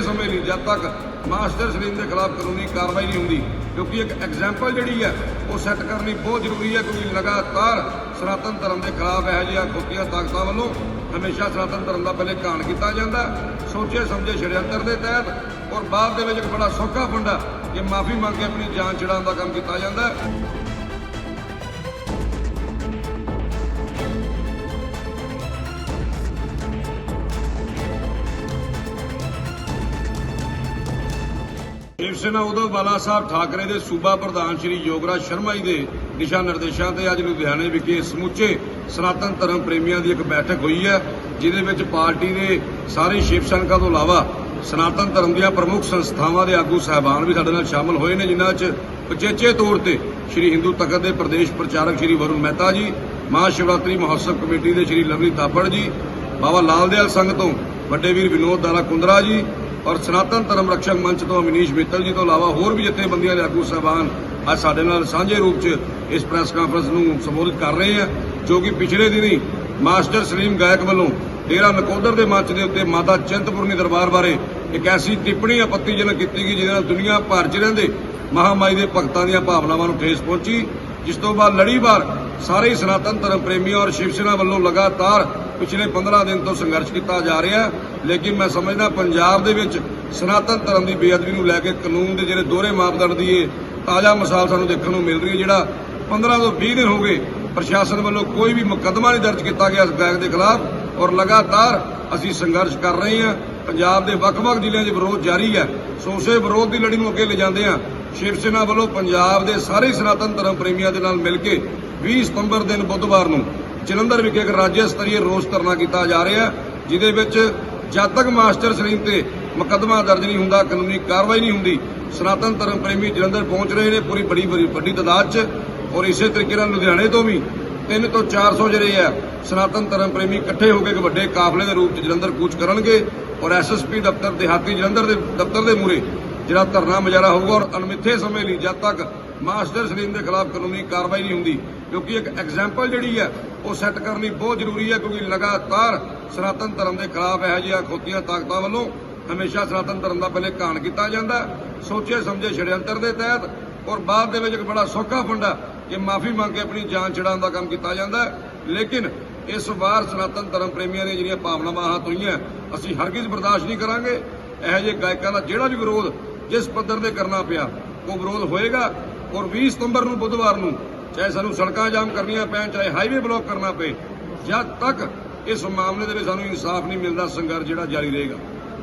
ਸਮੇਂ ਲਈ ਜਦ ਤੱਕ ਮਾਸਟਰ ਸਲੀਮ ਦੇ ਖਿਲਾਫ ਕਾਨੂੰਨੀ ਕਾਰਵਾਈ ਨਹੀਂ ਹੁੰਦੀ, ਕਿਉਂਕਿ ਇੱਕ ਐਗਜ਼ਾਮਪਲ ਜਿਹੜੀ ਹੈ, ਉਹ ਸੈੱਟ ਕਰਨੀ ਬਹੁਤ ਜ਼ਰੂਰੀ ਹੈ ਕਿਉਂਕਿ ਲਗਾਤਾਰ ਸਨਾਤਨ ਧਰਮ ਦੇ ਖਿਲਾਫ ਇਹੋ ਜਿਹੀਆਂ ਖੋਤੀਆਂ ਤਾਕਤਾਂ ਵੱਲੋਂ ਹਮੇਸ਼ਾ ਸਨਾਤਨ ਧਰਮ ਦਾ ਪਹਿਲੇ ਘਾਣ ਕੀਤਾ ਜਾਂਦਾ ਸੋਚੇ ਸਮਝੇ ਸ਼ੜਯੰਤਰ ਦੇ ਤਹਿਤ ਔਰ ਬਾਅਦ ਦੇ ਵਿੱਚ ਇੱਕ ਬੜਾ ਸੌਖਾ ਫੰਡਾ ਕਿ ਮਾਫੀ ਮੰਗ ਕੇ ਆਪਣੀ ਜਾਨ ਛੁਡਾਉਣ ਦਾ ਕੰਮ ਕੀਤਾ ਜਾਂਦਾ ਸ਼ਿਵ ਸੈਨਾ ਉਦੋਂ ਬਾਲਾ ਸਾਹਿਬ ਠਾਕਰੇ ਦੇ ਸੂਬਾ ਪ੍ਰਧਾਨ ਸ਼੍ਰੀ ਯੋਗਰਾਜ ਸ਼ਰਮਾ ਜੀ ਦੇ ਦਿਸ਼ਾ ਨਿਰਦੇਸ਼ਾਂ ਤੇ ਅੱਜ ਲੁਧਿਆਣੇ ਵਿਖੇ ਸਮੁੱਚੇ ਸਨਾਤਨ ਧਰਮ ਪ੍ਰੇਮੀਆਂ ਦੀ ਇੱਕ ਬੈਠਕ ਹੋਈ ਹੈ, ਜਿਹਦੇ ਵਿੱਚ ਪਾਰਟੀ ਦੇ ਸਾਰੇ ਸ਼ਿਵ ਸੈਨਿਕਾਂ ਤੋਂ ਇਲਾਵਾ ਸਨਾਤਨ ਧਰਮ ਦੀਆਂ ਪ੍ਰਮੁੱਖ ਸੰਸਥਾਵਾਂ ਦੇ ਆਗੂ ਸਹਿਬਾਨ ਵੀ ਸਾਡੇ ਨਾਲ ਸ਼ਾਮਲ ਹੋਏ ਨੇ, ਜਿਨ੍ਹਾਂ 'ਚ ਉਚੇਚੇ ਤੌਰ ਤੇ ਸ਼੍ਰੀ ਹਿੰਦੂ ਤਖਤ ਦੇ ਪ੍ਰਦੇਸ਼ ਪ੍ਰਚਾਰਕ ਸ਼੍ਰੀ ਵਰੁਣ ਮਹਿਤਾ ਜੀ ਮਹਾ ਸ਼ਿਵਰਾਤਰੀ ਮਹੋਤਸਵ ਕਮੇਟੀ ਦੇ ਸ਼੍ਰੀ ਲਵਲੀ ਤਾਪੜ ਜੀ ਬਾਬਾ ਲਾਲ ਦਿਆਲ ਸੰਘ ਤੋਂ ਵੱਡੇ ਵੀਰ ਵਿਨੋਦ ਦਾਰਾ ਕੁੰਦਰਾ ਜੀ ਔਰ ਸਨਾਤਨ ਧਰਮ ਰਕਸ਼ਕ ਮੰਚ ਤੋਂ ਅਮਨੀਸ਼ ਮਿੱਤਲ ਜੀ ਤੋਂ ਇਲਾਵਾ ਹੋਰ ਵੀ ਜਥੇਬੰਦੀਆਂ ਦੇ ਆਗੂ ਸਾਹਿਬਾਨ ਅੱਜ ਸਾਡੇ ਨਾਲ ਸਾਂਝੇ ਰੂਪ 'ਚ ਇਸ ਪ੍ਰੈਸ ਕਾਨਫਰੰਸ ਨੂੰ ਸੰਬੋਧਿਤ ਕਰ ਰਹੇ ਆ, ਜੋ ਕਿ ਪਿਛਲੇ ਦਿਨੀ ਮਾਸਟਰ ਸਲੀਮ ਗਾਇਕ ਵੱਲੋਂ ਡੇਰਾ ਨਕੋਦਰ ਦੇ ਮੰਚ ਦੇ ਉੱਤੇ ਮਾਤਾ ਚਿੰਤਪੁਰਨੀ ਦਰਬਾਰ ਬਾਰੇ ਇੱਕ ਐਸੀ ਟਿੱਪਣੀ ਆਪੱਤੀਜਨਕ ਕੀਤੀ ਗਈ, ਜਿਹਦੇ ਨਾਲ ਦੁਨੀਆ ਭਰ 'ਚ ਰਹਿੰਦੇ ਮਹਾਮਾਈ ਦੇ ਭਗਤਾਂ ਦੀਆਂ ਭਾਵਨਾਵਾਂ ਨੂੰ ਠੇਸ ਪਹੁੰਚੀ, ਜਿਸ ਤੋਂ ਬਾਅਦ ਲੜੀਵਾਰ ਸਾਰੇ ਸਨਾਤਨ ਧਰਮ ਪ੍ਰੇਮੀਆਂ ਔਰ ਸ਼ਿਵ ਸੈਨਾ ਵੱਲੋਂ ਲਗਾਤਾਰ ਪਿਛਲੇ 15 ਦਿਨ ਤੋਂ ਸੰਘਰਸ਼ ਕੀਤਾ ਜਾ ਰਿਹਾ ਲੇਕਿਨ ਮੈਂ ਸਮਝਦਾ ਪੰਜਾਬ ਦੇ ਵਿੱਚ ਸਨਾਤਨ ਧਰਮ ਦੀ ਬੇਅਦਬੀ ਨੂੰ ਲੈ ਕੇ ਕਾਨੂੰਨ ਦੇ ਜਿਹੜੇ ਦੋਹਰੇ ਮਾਪਦੰਡ ਦੀ ਇਹ ਤਾਜ਼ਾ ਮਿਸਾਲ ਸਾਨੂੰ ਦੇਖਣ ਨੂੰ ਮਿਲ ਰਹੀ ਹੈ, ਜਿਹੜਾ 15 ਤੋਂ 20 ਦਿਨ ਹੋ ਗਏ ਪ੍ਰਸ਼ਾਸਨ ਵੱਲੋਂ ਕੋਈ ਵੀ ਮੁਕੱਦਮਾ ਨਹੀਂ ਦਰਜ ਕੀਤਾ ਗਿਆ ਇਸ ਬੈਗ ਦੇ ਖਿਲਾਫ, ਔਰ ਲਗਾਤਾਰ ਅਸੀਂ ਸੰਘਰਸ਼ ਕਰ ਰਹੇ ਹਾਂ। ਪੰਜਾਬ ਦੇ ਵੱਖ-ਵੱਖ ਜ਼ਿਲ੍ਹਿਆਂ 'ਚ ਵਿਰੋਧ ਜਾਰੀ ਹੈ। ਸੋ ਉਸੇ ਵਿਰੋਧ ਦੀ ਲੜੀ ਨੂੰ ਅੱਗੇ ਲੈ ਹਾਂ। ਸ਼ਿਵ ਸੈਨਾ ਵੱਲੋਂ ਪੰਜਾਬ ਦੇ ਸਾਰੇ ਸਨਾਤਨ ਧਰਮ ਪ੍ਰੇਮੀਆਂ ਦੇ ਨਾਲ ਮਿਲ ਕੇ 20 ਸਤੰਬਰ ਦਿਨ ਬੁੱਧਵਾਰ ਨੂੰ ਜਲੰਧਰ ਵਿਖੇ ਇੱਕ ਰਾਜ ਸਤਰੀ ਰੋਸ ਧਰਨਾ ਕੀਤਾ ਜਾ ਰਿਹਾ ਜਿਹਦੇ ਵਿੱਚ ਜਦ ਤੱਕ ਮਾਸਟਰ ਸਲੀਮ ਤੇ ਮੁਕੱਦਮਾ ਦਰਜ ਨਹੀਂ ਹੁੰਦਾ, ਕਾਨੂੰਨੀ ਕਾਰਵਾਈ ਨਹੀਂ ਹੁੰਦੀ, ਸਨਾਤਨ ਧਰਮ ਪ੍ਰੇਮੀ ਜਲੰਧਰ ਪਹੁੰਚ ਰਹੇ ਨੇ ਪੂਰੀ ਬੜੀ ਵੱਡੀ ਤਾਦਾਦ 'ਚ ਔਰ ਇਸੇ ਤਰੀਕੇ ਨਾਲ ਲੁਧਿਆਣੇ ਤੋਂ ਵੀ 3 ਤੋਂ 400 ਜਿਹੜੇ ਆ ਸਨਾਤਨ ਧਰਮ ਪ੍ਰੇਮੀ ਇਕੱਠੇ ਹੋ ਕੇ ਇੱਕ ਵੱਡੇ ਕਾਫਲੇ ਦੇ ਰੂਪ 'ਚ ਜਲੰਧਰ ਕੂਚ ਕਰਨਗੇ ਔਰ ਐਸਐਸਪੀ ਦਫ਼ਤਰ ਦਿਹਾਤੀ ਜਲੰਧਰ ਦੇ, ਦਫ਼ਤਰ ਦੇ ਮੂਹਰੇ ਜਿਹੜਾ ਧਰਨਾ ਮੁਜ਼ਾਹਰਾ ਹੋਊਗਾ ਔਰ ਅਣਮਿੱਥੇ ਸਮੇਂ ਲਈ ਜਦ ਤੱਕ ਮਾਸਟਰ ਸਲੀਮ ਦੇ ਖਿਲਾਫ ਕਾਨੂੰਨੀ ਕਾਰਵਾਈ ਨਹੀਂ ਹੁੰਦੀ ਕਿਉਂਕਿ ਇੱਕ ਐਗਜ਼ਾਮਪਲ ਜਿਹੜੀ ਹੈ, ਉਹ ਸੈੱਟ ਕਰਨੀ ਬਹੁਤ ਜ਼ਰੂਰੀ ਹੈ ਕਿਉਂਕਿ ਲਗਾਤਾਰ ਸਨਾਤਨ ਧਰਮ ਦੇ ਖਿਲਾਫ ਇਹੋ ਜਿਹੀਆਂ ਖੋਤੀਆਂ ਤਾਕਤਾਂ ਵੱਲੋਂ ਹਮੇਸ਼ਾ ਸਨਾਤਨ ਧਰਮ ਦਾ ਪਹਿਲੇ ਘਾਣ ਕੀਤਾ ਜਾਂਦਾ ਸੋਚੇ ਸਮਝੇ ਸ਼ੜਯੰਤਰ ਦੇ ਤਹਿਤ ਔਰ ਬਾਅਦ ਦੇ ਵਿੱਚ ਇੱਕ ਬੜਾ ਸੌਖਾ ਫੰਡਾ ਕਿ ਮਾਫੀ ਮੰਗ ਕੇ ਆਪਣੀ ਜਾਨ ਛੁਡਾਉਣ ਦਾ ਕੰਮ ਕੀਤਾ ਜਾਂਦਾ ਲੇਕਿਨ ਇਸ ਵਾਰ ਸਨਾਤਨ ਧਰਮ ਪ੍ਰੇਮੀਆਂ ਦੀਆਂ ਜਿਹੜੀਆਂ ਭਾਵਨਾਵਾਂ ਹੱਥ ਹੋਈਆਂ, ਅਸੀਂ ਹਰਗਿਜ਼ ਬਰਦਾਸ਼ਤ ਨਹੀਂ ਕਰਾਂਗੇ। ਇਹੋ ਜਿਹੇ ਗਾਇਕਾਂ ਦਾ ਜਿਹੜਾ ਵੀ ਵਿਰੋਧ ਜਿਸ ਪੱਧਰ ਤੇ ਕਰਨਾ ਪਿਆ, ਉਹ ਵਿਰੋਧ ਹੋਏਗਾ। ਔਰ 20 ਸਤੰਬਰ ਨੂੰ, ਬੁੱਧਵਾਰ ਨੂੰ ਚਾਹੇ ਸਾਨੂੰ ਸੜਕਾਂ ਜਾਮ ਕਰਨੀਆਂ ਪੈਣ, ਚਾਹੇ ਹਾਈਵੇ ਬਲੌਕ ਕਰਨਾ ਪਏ, ਜਦ ਤੱਕ ਇਸ ਮਾਮਲੇ ਦੇ ਵਿੱਚ ਸਾਨੂੰ ਇਨਸਾਫ ਨਹੀਂ ਮਿਲਦਾ, ਸੰਘਰਸ਼ ਜਿਹੜਾ ਜਾਰੀ ਰਹੇਗਾ।